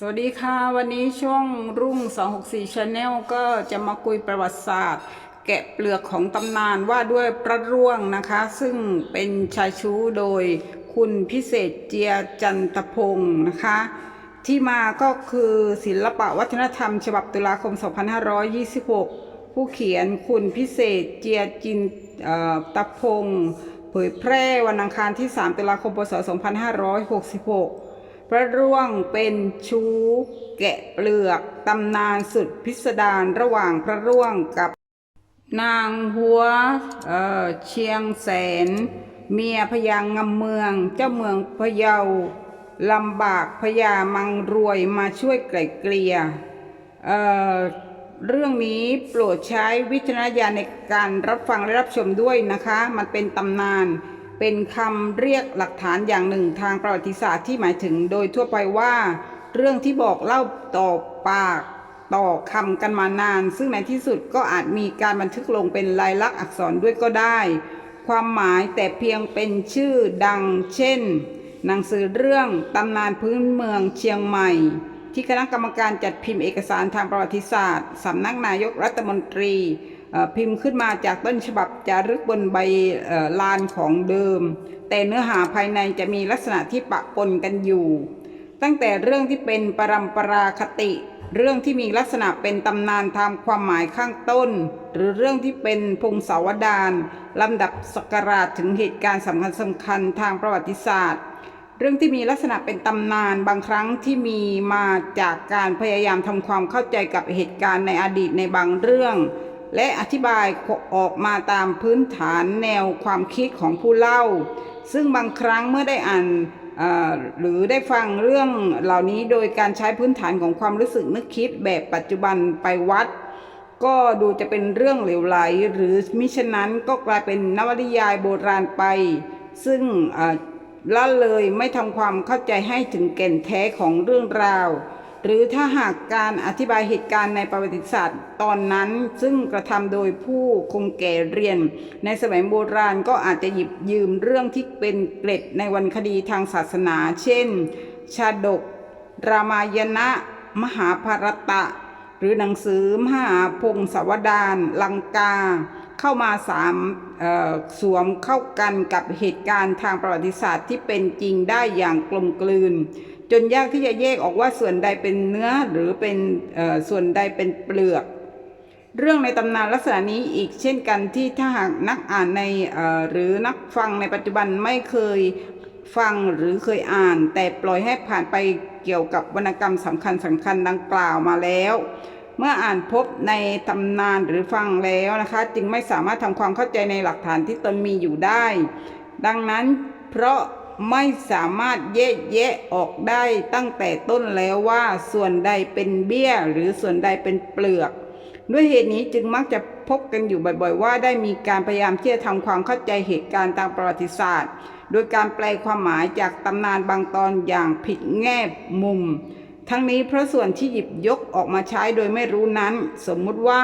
สวัสดีค่ะ วันนี้ช่องรุ่ง 264 Channel ก็จะมาคุยประวัติศาสตร์ แกะเปลือกของตำนานว่าด้วยพระร่วงนะคะ ซึ่งเป็นชายชู้โดยคุณพิเศษเจียจันทพงศ์นะคะ ที่มาก็คือศิลปะวัฒนธรรม ฉบับตุลาคม 2526 ผู้เขียนคุณพิเศษเจียจินตพงศ์เผยแพร่วันอังคารที่ 3 ตุลาคม พศ 2566 พระร่วงเป็นชู้ แกะเปลือกตำนานสุดพิสดารระหว่างพระร่วงกับ นางหัวเอ่อเชียงแสน เมียพญางงำเมือง เจ้าเมืองพะเยาลำบากพญามังรวยมาช่วยไกล่เกลี่ยเอ่อเรื่องนี้โปรดใช้วิจารณญาณในการรับฟังและรับชมด้วยนะคะ มันเป็นตำนาน เป็นคำเรียกหลักฐานอย่างหนึ่งทางประวัติศาสตร์ที่หมายถึงโดยทั่วไปว่า เรื่องที่บอกเล่าต่อปากต่อคำกันมานาน ซึ่งในที่สุดก็อาจมีการบันทึกลงเป็นลายลักษณ์อักษรด้วยก็ได้ ความหมายแต่เพียงเป็นชื่อดัง เช่น หนังสือเรื่องตำนานพื้นเมืองเชียงใหม่ ที่คณะกรรมการจัดพิมพ์เอกสารทางประวัติศาสตร์สำนักนายกรัฐมนตรี พิมพ์ขึ้นมาจากต้นฉบับจารึกบนใบลานของเดิม แต่เนื้อหาภายในจะมีลักษณะที่ปะปนกันอยู่ ตั้งแต่เรื่องที่เป็นปรัมปราคติ เรื่องที่มีลักษณะเป็นตำนานตามความหมายข้างต้น หรือเรื่องที่เป็นพงศาวดารลำดับสกราชถึงเหตุการณ์สำคัญสำคัญทางประวัติศาสตร์ เรื่องที่มีลักษณะเป็นตำนานบางครั้งที่มีมาจากการพยายามทำความเข้าใจกับเหตุการณ์ในอดีตในบางเรื่อง และอธิบายออกมาตามพื้นฐานแนวความคิดของผู้เล่า ซึ่งบางครั้งเมื่อได้อ่านหรือได้ฟังเรื่องเหล่านี้โดยการใช้พื้นฐานของความรู้สึกนึกคิดแบบปัจจุบันไปวัด ก็ดูจะเป็นเรื่องเหลวไหล หรือมิฉะนั้นก็กลายเป็นนวนิยายโบราณไป ซึ่งละเลยไม่ทำความเข้าใจให้ถึงแก่นแท้ของเรื่องราว หรือถ้าหากการอธิบายเหตุการณ์ในประวัติศาสตร์ตอนนั้น ซึ่งกระทำโดยผู้คงแก่เรียน ในสมัยโบราณก็อาจจะหยิบยืมเรื่องที่เป็นเกร็ดในวรรณคดีทางศาสนา เช่น ชาดก รามายณะ มหาภารตะ หรือหนังสือมหาพงศวดารลังกา เข้ามาสามเอ่อสวมเข้ากันกับเหตุการณ์ทางประวัติศาสตร์ที่เป็นจริงได้อย่างกลมกลืน จนยากที่จะแยกออกว่าส่วนใดเป็นเนื้อหรือเป็นส่วนใดเป็นเปลือก เรื่องในตำนานลักษณะนี้อีกเช่นกันที่ถ้าหากนักอ่านในหรือนักฟังในปัจจุบันไม่เคยฟังหรือเคยอ่าน แต่ปล่อยให้ผ่านไปเกี่ยวกับวรรณกรรมสำคัญสำคัญดังกล่าวมาแล้ว เมื่ออ่านพบในตำนานหรือฟังแล้วนะคะ จึงไม่สามารถทำความเข้าใจในหลักฐานที่ตนมีอยู่ได้ ดังนั้นเพราะ ไม่สามารถแยกแยะออกได้ตั้งแต่ต้นแล้วว่าส่วนใดเป็นเบี้ยหรือส่วนใดเป็นเปลือก ด้วยเหตุนี้จึงมักจะพบกันอยู่บ่อยๆ ว่าได้มีการพยายามที่จะทำความเข้าใจเหตุการณ์ตามประวัติศาสตร์ โดยการแปลความหมายจากตำนานบางตอนอย่างผิดแง่มุม ทั้งนี้เพราะส่วนที่หยิบยกออกมาใช้โดยไม่รู้นั้น สมมุติว่า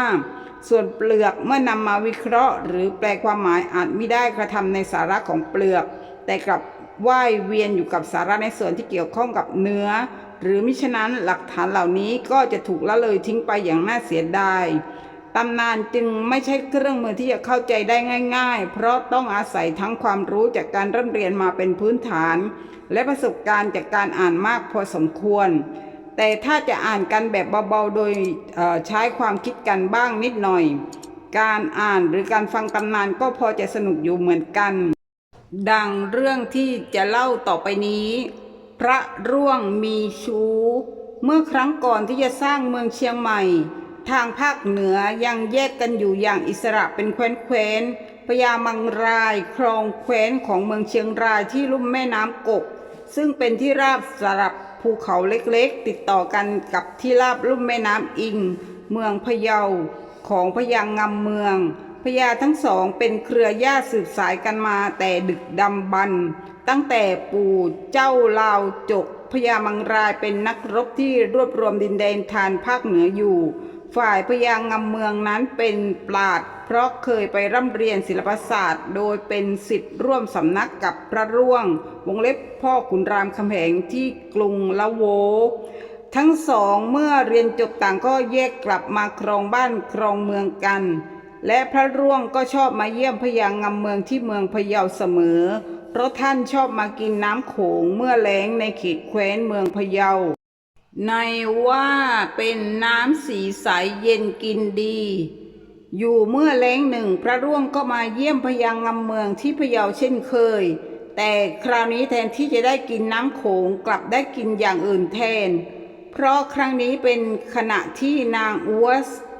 ส่วนเปลือกเมื่อนำมาวิเคราะห์ หรือแปลความหมายอาจไม่ได้กระทำในสาระของเปลือก แต่กลับ ว่ายเวียนอยู่กับสาระในส่วนที่เกี่ยวข้องกับเนื้อ หรือมิฉะนั้นหลักฐานเหล่านี้ก็จะถูกละเลยทิ้งไปอย่างน่าเสียดายตำนานจึงไม่ใช่เครื่องมือที่จะเข้าใจได้ง่าย ๆ เพราะต้องอาศัยทั้งความรู้จากการร่ำเรียนมาเป็นพื้นฐาน และประสบการณ์จากการอ่านมากพอสมควร แต่ถ้าจะอ่านกันแบบเบาๆ โดยใช้ความคิดกันบ้างนิดหน่อย การอ่านหรือการฟังตำนานก็พอจะสนุกอยู่เหมือนกัน ดังเรื่องที่จะเล่าต่อไปนี้ พระร่วงมีชู้ เมื่อครั้งก่อนที่จะสร้างเมืองเชียงใหม่ ทางภาคเหนือยังแยกกันอยู่อย่างอิสระเป็นแคว้นแคว้นพญามังรายครองแคว้นของเมืองเชียงรายที่ลุ่มแม่น้ำกก ซึ่งเป็นที่ราบสลับภูเขาเล็กๆ ติดต่อกันกับที่ราบลุ่มแม่น้ำอิง เมืองพะเยาของพญางำเมือง พญาทั้งสองเป็นเครือญาติสืบสายกันมาแต่ดึกดำบรรพ์ตั้งแต่ปู่เจ้าลาวจกพญามังรายเป็นนักรบที่รวบรวมดินแดนทานภาคเหนืออยู่ ฝ่ายพญางำเมืองนั้นเป็นปราดเพราะเคยไปร่ำเรียนศิลปศาสตร์ โดยเป็นสิทธิ์ร่วมสำนักกับพระร่วง วงเล็บพ่อขุนรามคำแหงที่กรุงละโวทั้งสองเมื่อเรียนจบต่างก็แยกกลับมาครองบ้านครองเมืองกัน และพระร่วงก็ชอบมาเยี่ยมพญางำเมืองที่เมืองพะเยาเสมอ เพราะท่านชอบมากินน้ำโขงเมื่อแล้งในเขตแคว้นเมืองพะเยา ในว่าเป็นน้ำสีใสเย็นกินดี อยู่เมื่อแล้งหนึ่งพระร่วงก็มาเยี่ยมพญางำเมืองที่พะเยาเช่นเคย แต่คราวนี้แทนที่จะได้กินน้ำโขงกลับได้กินอย่างอื่นแทน เพราะครั้งนี้เป็นขณะที่นางอัว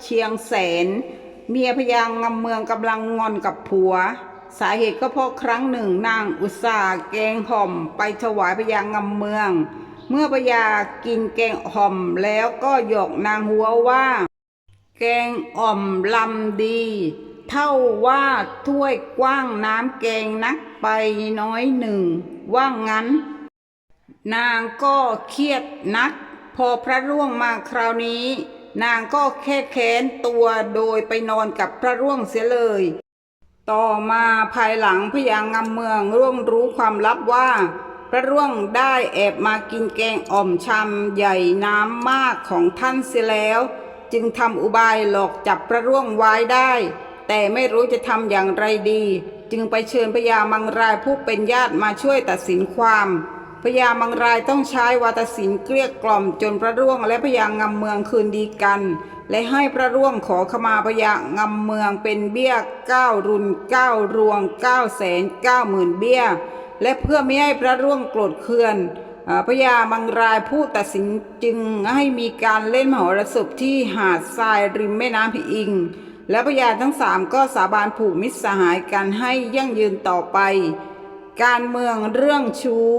เชียงแสน เมียพญางงำเมืองกำลังงอนกับผัว สาเหตุก็เพราะครั้งหนึ่งนางอุตสาแกงห่อม ไปถวายพญางงำเมือง เมื่อพญากินแกงห่อมแล้วก็หยอกนางหัวว่า แกงอ่อมลำดี เท่าว่าถ้วยกว้างน้ำแกงนักไปน้อยหนึ่ง ว่างั้น นางก็เครียดนัก พอพระร่วงมาคราวนี้ นางก็แค่แค้นตัวโดยไปนอนกับพระร่วงเสียเลย ต่อมาภายหลังพญางำเมืองร่วงรู้ความลับว่า พระร่วงได้แอบมากินแกงอ่อมชำใหญ่น้ำมากของท่านเสียแล้ว จึงทำอุบายหลอกจับพระร่วงไว้ได้ แต่ไม่รู้จะทำอย่างไรดี จึงไปเชิญพญามังรายผู้เป็นญาติมาช่วยตัดสินความ พญามังรายต้องใช้วาทศิลป์เกลี้ยกล่อมจนพระร่วงและพญางำเมืองคืนดีกัน และให้พระร่วงขอขมาพญางำเมืองเป็นเบี้ยเก้ารุนเก้ารวงเก้าแสนเก้าหมื่นเบี้ย และเพื่อไม่ให้พระร่วงโกรธเคืองพญามังรายผู้ตัดสินจึงให้มีการเล่นมหรสพที่หาดทรายริมแม่น้ำพิอิง และพญาทั้งสามก็สาบานผูกมิตรสหายกันให้ยั่งยืนต่อไป การเมืองเรื่องชู้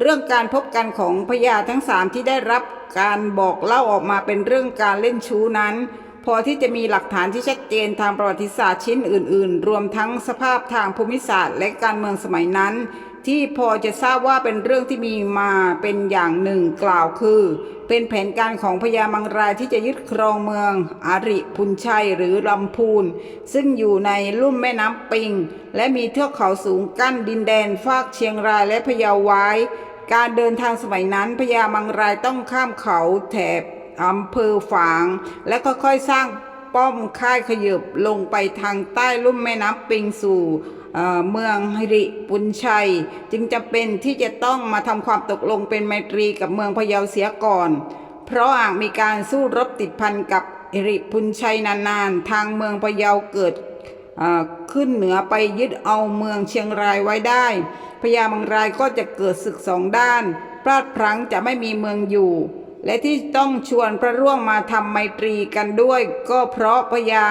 เรื่องการพบกันของพญาทั้งสามที่ได้รับการบอกเล่าออกมาเป็นเรื่องการเล่นชู้นั้น พอที่จะมีหลักฐานที่ชัดเจนทางประวัติศาสตร์ชิ้นอื่น ๆ รวมทั้งสภาพทางภูมิศาสตร์และการเมืองสมัยนั้น ที่พอจะทราบว่าเป็นเรื่องที่มีมาเป็นอย่างหนึ่งกล่าวคือ เป็นแผนการของพญามังรายที่จะยึดครองเมืองอาริพุนชัยหรือลำพูน ซึ่งอยู่ในลุ่มแม่น้ำปิง และมีเทือกเขาสูงกั้นดินแดนฟากเชียงรายและพะเยาไว้ การเดินทางสมัยนั้นพญามังรายต้องข้ามเขาแถบอำเภอฝาง และค่อยๆสร้างป้อมค่ายขยบลงไปทางใต้ลุ่มแม่น้ำปิงสู่ เมืองฮิริปุนชัย จึงจำเป็นที่จะต้องมาทำความตกลงเป็นไมตรีกับเมืองพะเยาเสียก่อน เพราะหากมีการสู้รบติดพันกับฮิริพุนชัยนานๆ ทางเมืองพะเยาเกิดขึ้นเหนือไปยึดเอาเมืองเชียงรายไว้ได้พญามังรายก็จะเกิดศึกสองด้าน พลาดพลั้งจะไม่มีเมืองอยู่ และที่ต้องชวนพระร่วงมาทำไมตรีกันด้วย ก็เพราะพญา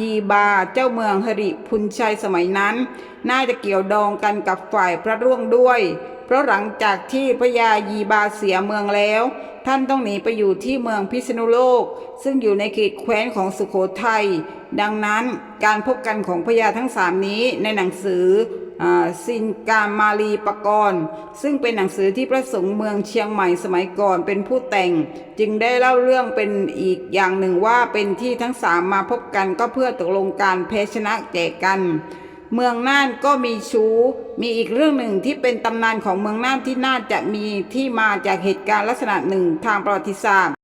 ยีบาเจ้าเมืองหริพุนชัยสมัยนั้น น่าจะเกี่ยวดองกันกับฝ่ายพระร่วงด้วย เพราะหลังจากที่พญายีบาเสียเมืองแล้ว ท่านต้องหนีไปอยู่ที่เมืองพิษณุโลก ซึ่งอยู่ในเขตแคว้นของสุโขทัยดังนั้นการพบกันของพญาทั้งสามนี้ในหนังสือ สินการมาลีปกรณ์ ซึ่งเป็นหนังสือที่พระสงฆ์เมืองเชียงใหม่สมัยก่อนเป็นผู้แต่ง จึงได้เล่าเรื่องเป็นอีกอย่างหนึ่งว่าเป็นที่ทั้งสามมาพบกันก็เพื่อตกลงการแพ้ชนะแก่กัน เมืองน่านก็มีชู้ มีอีกเรื่องหนึ่งที่เป็นตำนานของเมืองน่านที่น่าจะมีที่มาจากเหตุการณ์ลักษณะหนึ่งทางประวัติศาสตร์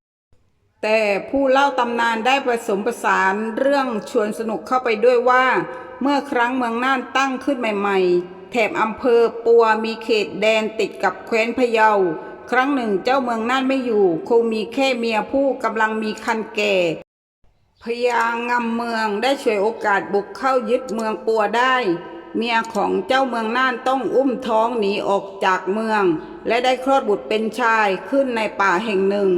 แต่ผู้เล่าตำนานได้ผสมผสานเรื่องชวนสนุกเข้าไปด้วยว่า เมื่อครั้งเมืองน่านตั้งขึ้นใหม่ๆ แถบอำเภอปัวมีเขตแดนติดกับแคว้นพะเยา ครั้งหนึ่งเจ้าเมืองน่านไม่อยู่ คงมีแค่เมียผู้กำลังมีคันแก่พญางำเมืองได้ฉวยโอกาสบุกเข้ายึดเมืองปัวได้ เมียของเจ้าเมืองน่านต้องอุ้มท้องหนีออกจากเมือง และได้คลอดบุตรเป็นชายขึ้นในป่าแห่งหนึ่ง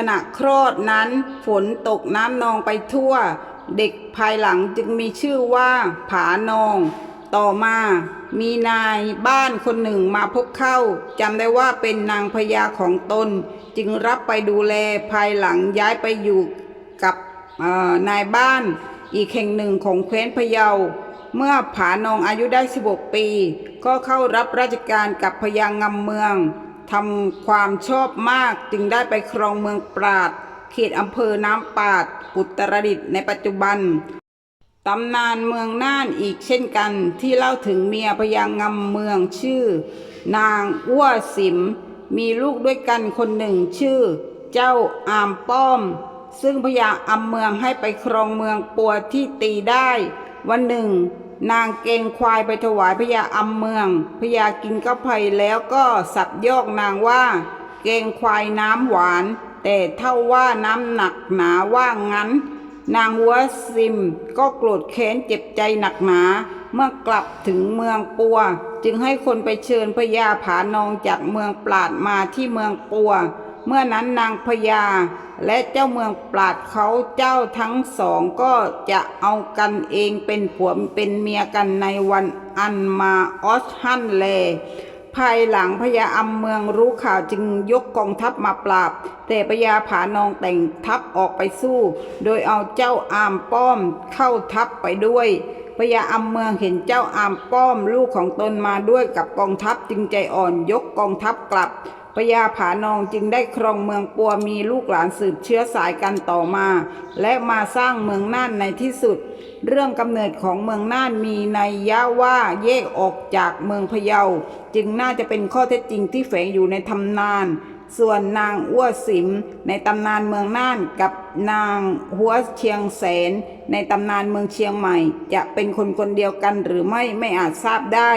ขณะคลอดนั้นฝนตกน้ำนองไปทั่ว เด็กภายหลังจึงมีชื่อว่าผานอง ต่อมามีนายบ้านคนหนึ่งมาพบเข้าจำได้ว่าเป็นนางพญาของตน จึงรับไปดูแลภายหลังย้ายไปอยู่กับนายบ้านอีกแห่งหนึ่งของแคว้นพะเยา เมื่อผานองอายุได้ 16 ปี ก็เข้ารับราชการกับพญางำเมือง ทำความชอบมากจึงได้ไปครองเมืองปราด เขตอำเภอน้ำปาดอุตรดิตถ์ในปัจจุบันตำนานเมืองน่านอีกเช่นกันที่เล่าถึงเมียพญางำเมืองชื่อ นางอ้วสิม มีลูกด้วยกันคนหนึ่งชื่อ เจ้าอามป้อม ซึ่งพญาอำเมืองให้ไปครองเมืองปัวที่ตีได้ วันหนึ่ง นางเกงควายไปถวายพญาอำเมืองพญากินก็ภัยแล้วก็สับยอกนางว่า เกงควายน้ำหวาน แต่เท่าว่าน้ำหนักหนาว่างั้น นางหัวซิมก็โกรธแค้นเจ็บใจหนักหนา เมื่อกลับถึงเมืองปัว จึงให้คนไปเชิญพญาผานองจากเมืองปราดมาที่เมืองปัว เมื่อนั้นนางพญาและเจ้าเมืองปราดเขาเจ้าทั้งสองก็จะเอากันเองเป็นผัวเป็นเมียกันในวันอันมาออสฮันแลภายหลังพญาอำเมืองรู้ข่าวจึงยกกองทัพมาปราบ แต่พญาผานองแต่งทัพออกไปสู้ โดยเอาเจ้าอามป้อมเข้าทัพไปด้วยพญาอำเมืองเห็นเจ้าอามป้อมลูกของตนมาด้วยกับกองทัพจึงใจอ่อนยกกองทัพกลับ พญาผานองจึงได้ครองเมืองปัวมีลูกหลานสืบเชื้อสายกันต่อมา และมาสร้างเมืองน่านในที่สุด เรื่องกำเนิดของเมืองน่านมีในยะว่าแยกออกจากเมืองพะเยา จึงน่าจะเป็นข้อเท็จจริงที่แฝงอยู่ในตำนาน ส่วนนางอ้วสิม ในตำนานเมืองน่านกับนางหัวเชียงแสน ในตำนานเมืองเชียงใหม่ จะเป็นคนคนเดียวกันหรือไม่ไม่อาจทราบได้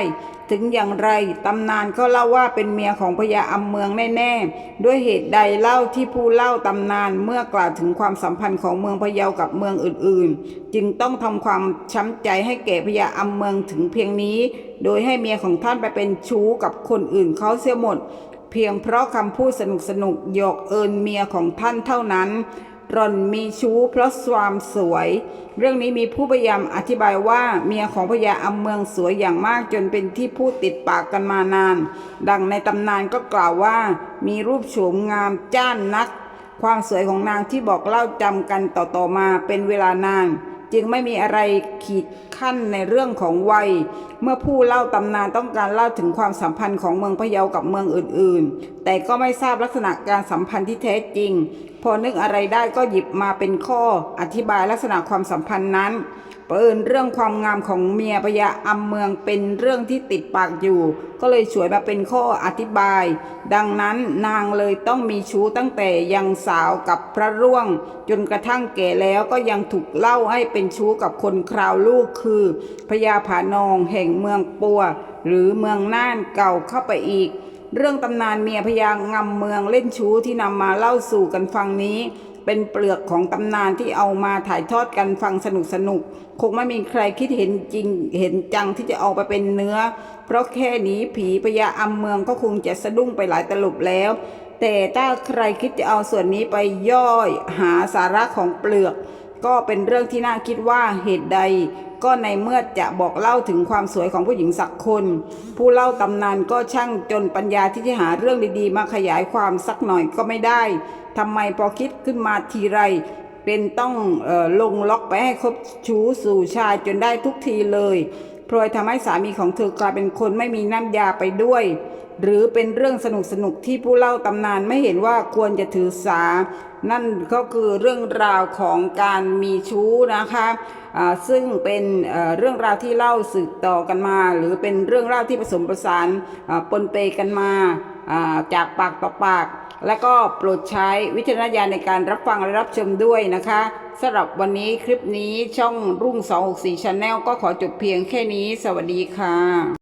ถึงอย่างไรตำนานก็เล่าว่าเป็นเมียของพญาอำเมืองแน่ๆ ด้วยเหตุใดเล่าที่ผู้เล่าตำนานเมื่อกล่าวถึงความสัมพันธ์ของเมืองพะเยากับเมืองอื่นๆ จึงต้องทำความช้ำใจให้แก่พญาอำเมืองถึงเพียงนี้ โดยให้เมียของท่านไปเป็นชู้กับคนอื่นเขาเสียหมด เพียงเพราะคำพูดสนุกสนุกหยอกเอินเมียของท่านเท่านั้นร่อนมีชู้เพราะความสวย เรื่องนี้มีผู้พยายามอธิบายว่าเมียของพญาอำเมืองสวยอย่างมากจนเป็นที่พูดติดปากกันมานาน ดังในตำนานก็กล่าวว่า มีรูปโฉมงามจ้านนัก ความสวยของนางที่บอกเล่าจำกันต่อๆมาเป็นเวลานาน จึงไม่มีอะไรขีดขั้นในเรื่องของวัย เมื่อผู้เล่าตำนานต้องการเล่าถึงความสัมพันธ์ของเมืองพะเยากับเมืองอื่นๆ แต่ก็ไม่ทราบลักษณะการสัมพันธ์ที่แท้จริง พอนึกอะไรได้ก็หยิบมาเป็นข้อ อธิบายลักษณะความสัมพันธ์นั้นเปิดเรื่องความงามของเมียพญาอำเมืองเป็นเรื่องที่ติดปากอยู่ ก็เลยฉวยมาเป็นข้ออธิบาย ดังนั้นนางเลยต้องมีชู้ตั้งแต่ยังสาวกับพระร่วง จนกระทั่งแก่แล้วก็ยังถูกเล่าให้เป็นชู้กับคนคราวลูกคือพญาผานองแห่งเมืองปัว หรือเมืองน่านเก่าเข้าไปอีก เรื่องตำนานเมียพญางำเมืองเล่นชู้ที่นำมาเล่าสู่กันฟังนี้ เป็นเปลือกของตำนานที่เอามาถ่ายทอดกันฟังสนุกสนุก คงไม่มีใครคิดเห็นจริงเห็นจังที่จะเอาไปเป็นเนื้อ เพราะแค่นี้ผีพญาอำเมืองก็คงจะสะดุ้งไปหลายตลบแล้ว แต่ถ้าใครคิดจะเอาส่วนนี้ไปย่อยหาสาระของเปลือก ก็เป็นเรื่องที่น่าคิดว่าเหตุใด ก็ในเมื่อจะบอกเล่าถึงความสวยของผู้หญิงสักคน ผู้เล่าตำนานก็ช่างจนปัญญาที่จะหาเรื่องดีๆ มาขยายความสักหน่อยก็ไม่ได้ทำไมพอคิดขึ้นมาทีไร เป็นต้องออลงล็อกไปให้คบชู้สู่ชายจนได้ทุกทีเลยพลอยทำให้สามีของเธอกลายเป็นคนไม่มีน้ำยาไปด้วย หรือเป็นเรื่องสนุกสนุกที่ผู้เล่าตำนานไม่เห็นว่าควรจะถือสา นั่นก็คือเรื่องราวของการมีชู้นะคะซึ่งเป็นเรื่องราวที่เล่าสืบต่อกันมา หรือเป็นเรื่องเล่าที่ผสมผสานปนเปกันมาอ่าจากปากต่อปาก และก็โปรดใช้วิจารณญาณในการรับฟังและรับชมด้วยนะคะสำหรับวันนี้คลิปนี้ช่องรุ่ง 264 Channel ก็ขอจบเพียงแค่นี้ สวัสดีค่ะ